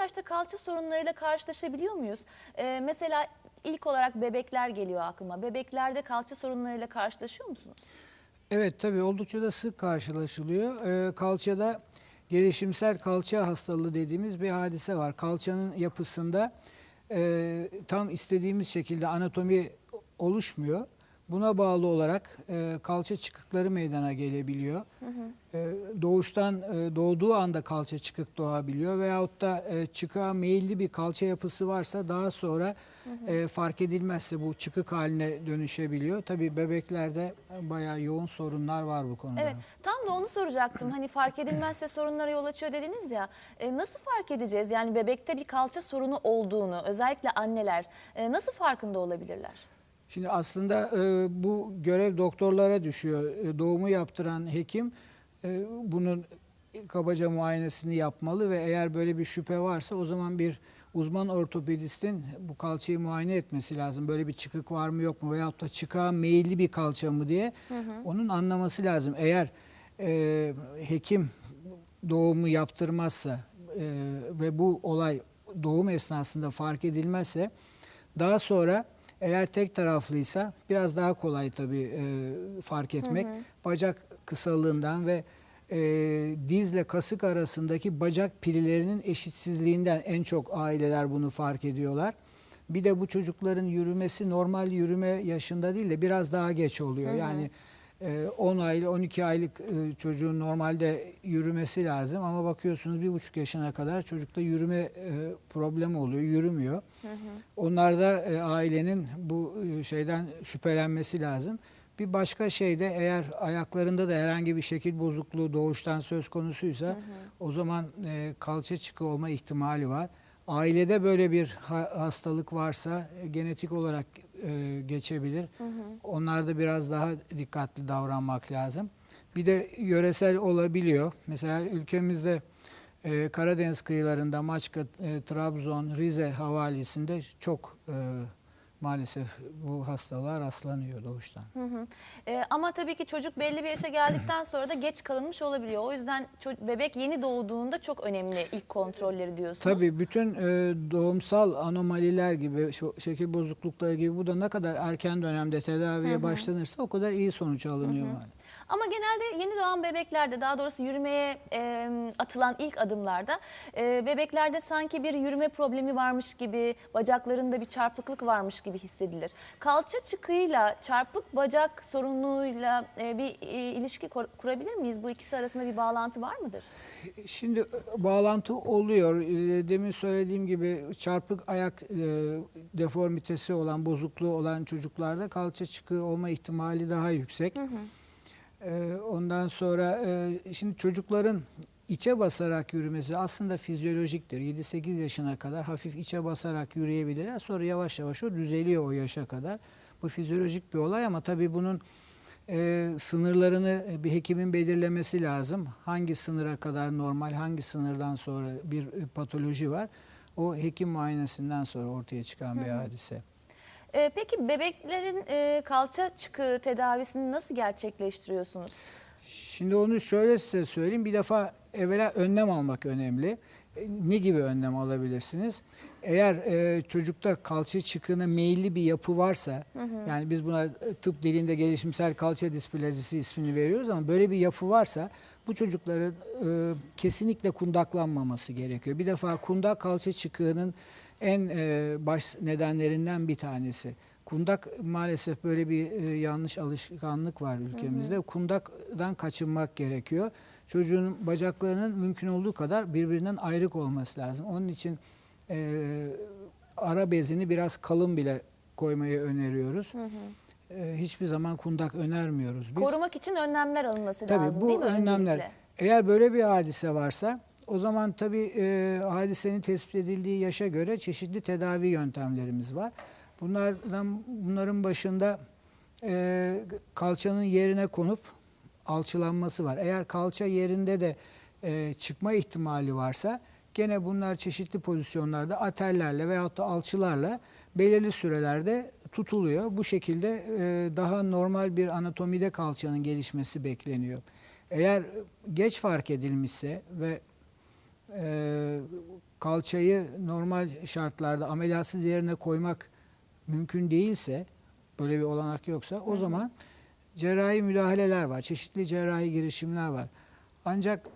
yaşta kalça sorunlarıyla karşılaşabiliyor muyuz? Ee, mesela ilk olarak bebekler geliyor aklıma. Bebeklerde kalça sorunlarıyla karşılaşıyor musunuz? Evet tabii oldukça da sık karşılaşılıyor. Ee, kalçada gelişimsel kalça hastalığı dediğimiz bir hadise var. Kalçanın yapısında e, tam istediğimiz şekilde anatomi oluşmuyor. Buna bağlı olarak e, kalça çıkıkları meydana gelebiliyor. E, doğuştan e, doğduğu anda kalça çıkık doğabiliyor veyahut da e, çıkığa meyilli bir kalça yapısı varsa daha sonra e, fark edilmezse bu çıkık haline dönüşebiliyor. Tabii bebeklerde e, bayağı yoğun sorunlar var bu konuda. Evet, tam da onu soracaktım. Hani fark edilmezse sorunlara yol açıyor dediniz ya. E, nasıl fark edeceğiz? Yani bebekte bir kalça sorunu olduğunu, özellikle anneler e, nasıl farkında olabilirler? Şimdi aslında e, bu görev doktorlara düşüyor. E, doğumu yaptıran hekim e, bunun kabaca muayenesini yapmalı ve eğer böyle bir şüphe varsa o zaman bir uzman ortopedistin bu kalçayı muayene etmesi lazım. Böyle bir çıkık var mı yok mu veyahut da çıkığa meyilli bir kalça mı diye onun anlaması lazım. Eğer e, hekim doğumu yaptırmazsa e, ve bu olay doğum esnasında fark edilmezse daha sonra eğer tek taraflıysa biraz daha kolay tabii e, fark etmek. Bacak kısalığından ve e, dizle kasık arasındaki bacak pililerinin eşitsizliğinden en çok aileler bunu fark ediyorlar. Bir de bu çocukların yürümesi normal yürüme yaşında değil de biraz daha geç oluyor. Yani e, 10 aylık 12 aylık e, çocuğun normalde yürümesi lazım ama bakıyorsunuz bir buçuk yaşına kadar çocukta yürüme e, problemi oluyor, yürümüyor. Onlarda e, ailenin bu şeyden şüphelenmesi lazım. Bir başka şey de eğer ayaklarında da herhangi bir şekil bozukluğu doğuştan söz konusuysa o zaman kalça çıkı olma ihtimali var. Ailede böyle bir ha- hastalık varsa genetik olarak e, geçebilir. Onlarda biraz daha dikkatli davranmak lazım. Bir de yöresel olabiliyor. Mesela ülkemizde e, Karadeniz kıyılarında Maçka, e, Trabzon, Rize havalisinde çok e, maalesef bu hastalığa rastlanıyor doğuştan. Hı hı. E, ama tabii ki çocuk belli bir yaşa geldikten sonra da geç kalınmış olabiliyor. O yüzden bebek yeni doğduğunda çok önemli ilk kontrolleri diyorsunuz. Tabii bütün e, doğumsal anomaliler gibi, şekil bozuklukları gibi bu da ne kadar erken dönemde tedaviye başlanırsa o kadar iyi sonuç alınıyor maalesef. Ama genelde yeni doğan bebeklerde daha doğrusu yürümeye e, atılan ilk adımlarda e, bebeklerde sanki bir yürüme problemi varmış gibi, bacaklarında bir çarpıklık varmış gibi hissedilir. Kalça çıkığıyla çarpık bacak sorunuyla e, bir e, ilişki kur- kurabilir miyiz? Bu ikisi arasında bir bağlantı var mıdır? Şimdi e, bağlantı oluyor. E, Demin söylediğim gibi çarpık ayak e, deformitesi olan, bozukluğu olan çocuklarda kalça çıkığı olma ihtimali daha yüksek. E, Ondan sonra e, şimdi çocukların içe basarak yürümesi aslında fizyolojiktir. 7-8 yaşına kadar hafif içe basarak yürüyebilirler. Sonra yavaş yavaş o düzeliyor o yaşa kadar. Bu fizyolojik bir olay ama tabii bunun e, sınırlarını bir hekimin belirlemesi lazım. Hangi sınıra kadar normal, hangi sınırdan sonra bir e, patoloji var. O hekim muayenesinden sonra ortaya çıkan bir hadise. E, peki bebeklerin e, kalça çıkığı tedavisini nasıl gerçekleştiriyorsunuz? Şimdi onu şöyle size söyleyeyim. Bir defa evvela önlem almak önemli. E, Ne gibi önlem alabilirsiniz? Eğer e, çocukta kalça çıkığına meyilli bir yapı varsa, yani biz buna e, tıp dilinde gelişimsel kalça displazisi ismini veriyoruz ama böyle bir yapı varsa bu çocukların e, kesinlikle kundaklanmaması gerekiyor. Bir defa kundak kalça çıkığının en e, baş nedenlerinden bir tanesi. Kundak maalesef böyle bir e, yanlış alışkanlık var ülkemizde. Kundaktan kaçınmak gerekiyor. Çocuğun bacaklarının mümkün olduğu kadar birbirinden ayrık olması lazım. Onun için e, ara bezini biraz kalın bile koymayı öneriyoruz. E, hiçbir zaman kundak önermiyoruz biz. Korumak için önlemler alınması Tabii lazım bu değil mi önlemler. öncelikle? Eğer böyle bir hadise varsa o zaman tabii e, hadisenin tespit edildiği yaşa göre çeşitli tedavi yöntemlerimiz var. Bunlardan bunların başında e, kalçanın yerine konup alçılanması var. Eğer kalça yerinde de e, çıkma ihtimali varsa gene bunlar çeşitli pozisyonlarda atellerle veyahut da alçılarla belirli sürelerde tutuluyor. Bu şekilde e, daha normal bir anatomide kalçanın gelişmesi bekleniyor. Eğer geç fark edilmişse ve e, kalçayı normal şartlarda ameliyatsız yerine koymak mümkün değilse, böyle bir olanak yoksa o zaman cerrahi müdahaleler var, çeşitli cerrahi girişimler var. Ancak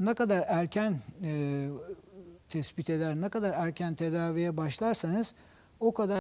ne kadar erken e, tespit eder, ne kadar erken tedaviye başlarsanız o kadar